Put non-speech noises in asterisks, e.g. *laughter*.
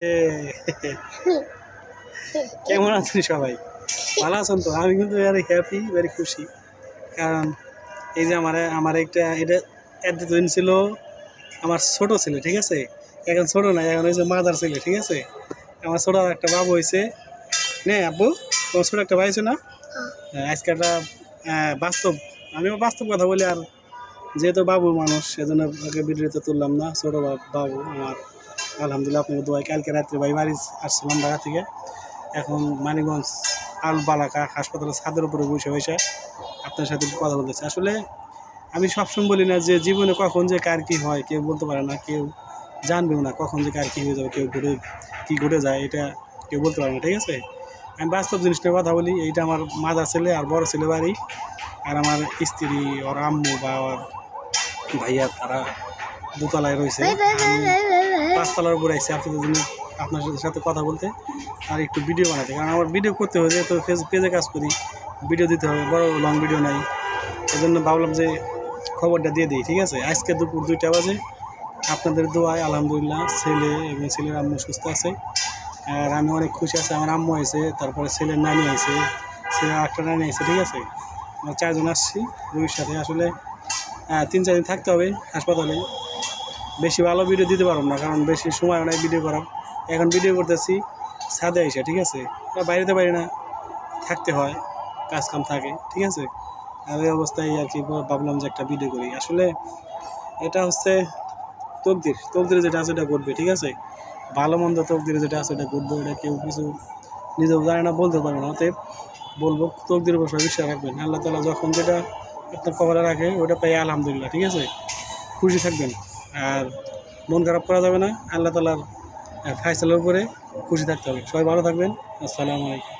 *laughs* কেমন আছেন সবাই? ভালো আছেন তো? আমি কিন্তু ভেরি হ্যাপি ভেরি খুশি। কারণ এই যে আমার আমার একটা এটা এতদিন ছিল আমার ছোট ছেলে ঠিক আছে? এখন ছোট না এখন হয়েছে মাদার ছেলে ঠিক আছে? আমার ছোট একটা বাবু হয়েছে নে আব্বু তোমার ছোট একটা ভাই আছে না? হ্যাঁ, আজকে একটা বাস্তব আমিও বাস্তব কথা বলি আর যেহেতু বাবু মানুষ সেজন্য ওকে ভিডিওতে তুললাম না ছোট বাবু আমার। আলহামদুলিল্লাহ আপনাকে দোয়াই কালকে রাত্রে ভাই বাড়ি আসছিলাম ঢাকা থেকে। এখন মানিগঞ্জ আল বালাকা হাসপাতালের ছাদের উপরে বসে বসে আপনার সাথে কথা বলতেছি। আসলে আমি সবসময় বলি না যে জীবনে কখন যে কার কী হয়, কেউ বলতে পারে না, কেউ জানবেও না কখন যে কার কী হয়ে যাবে, কেউ ঘুরে কী ঘটে যায়, এটা কেউ বলতে পারে না, ঠিক আছে? আমি বাস্তব জিনিস নিয়ে কথা বলি, এইটা আমার মাদার ছেলে আর বড় ছেলে বাড়ি আর আমার স্ত্রী, ওর আম্মু বা ওর ভাইয়া, তারা দোতলায় রয়েছে। পাঁচতলার উপরে আইসি আপনাদের জন্য আপনার সাথে- কথা বলতে, আর একটু ভিডিও বানাতে কারণ আমার ভিডিও করতে হবে যেহেতু ফেস পেজে কাজ করি ভিডিও দিতে হবে, বড় লং ভিডিও নাই। জন্য ভাবলাম যে খবরটা দিয়ে দিই, ঠিক আছে? আজকে দুপুর দুইটা বাজে। আপনাদের দোয়ায় আলহামদুলিল্লাহ ছেলে এবং ছেলের আম্মু সুস্থ আছে। আর আমি অনেক খুশি আছি, আমার আম্মু হয়েছে তারপরে ছেলের নানি আছে ছেলের একটা নানি আছে ঠিক আছে? আমরা চারজন আসছি রবির সাথে আসলে তিন চার দিন থাকতে হবে হাসপাতালে। বেশি ভালো ভিডিও দিতে পারব না, কারণ বেশি সময় অনেক ভিডিও করার। এখন ভিডিও করতেছি, ছাদে এসে ঠিক আছে? বাইরেতে পারি না, থাকতে হয় কাজ কাম থাকে, ঠিক আছে? আর এই অবস্থায় আর কি ভাবলাম যে একটা ভিডিও করি। আসলে এটা হচ্ছে তকদির, তকদিরে যেটা আছে এটা ঘটবে, ঠিক আছে? ভালো মন্দ তকদিরে যেটা আছে এটা ঘটবে এটা কেউ কিছু নিজেও জানে না বলতে পারবে না। অতএব বলব, তকদির উপর বিশ্বাস রাখবেন। আল্লাহ তালা যখন যেটা আপনার খবরে রাখে, ওটা পাই আলহামদুলিল্লাহ, ঠিক আছে? খুশি থাকবেন। আর মন খারাপ করা যাবে না। আল্লাহ তালার ফাইসালের উপরে খুশি থাকতে হবে। সবাই ভালো থাকবেন। আসসালামু আলাইকুম।